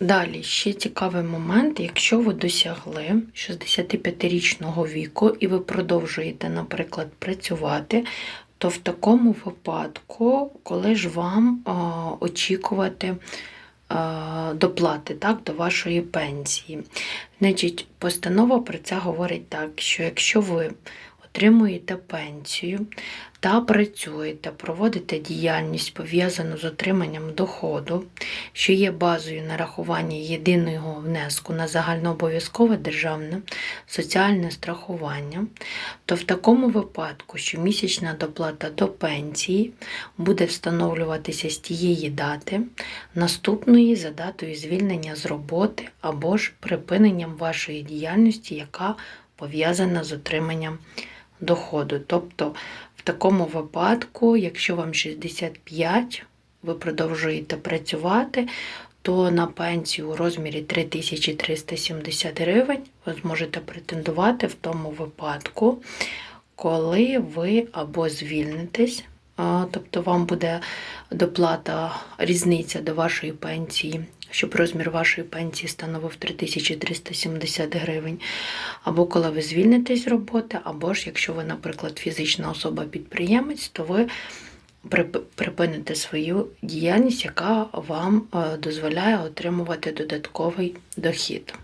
Далі ще цікавий момент, якщо ви досягли 65-річного віку і ви продовжуєте, наприклад, працювати, то в такому випадку, коли ж вам очікувати доплати так, до вашої пенсії. Значить, постанова про це говорить так, що якщо ви отримуєте пенсію та працюєте, проводите діяльність пов'язану з отриманням доходу, що є базою нарахування єдиного внеску на загальнообов'язкове державне соціальне страхування, то в такому випадку щомісячна доплата до пенсії буде встановлюватися з тієї дати, наступної за датою звільнення з роботи або ж припиненням вашої діяльності, яка пов'язана з отриманням доходу. Тобто, в такому випадку, якщо вам 65, ви продовжуєте працювати, то на пенсію у розмірі 3370 гривень ви зможете претендувати в тому випадку, коли ви або звільнитесь, тобто вам буде доплата різниця до вашої пенсії, щоб розмір вашої пенсії становив 3370 гривень, або коли ви звільнитесь з роботи, або ж якщо ви, наприклад, фізична особа-підприємець, то ви припините свою діяльність, яка вам е, дозволяє отримувати додатковий дохід.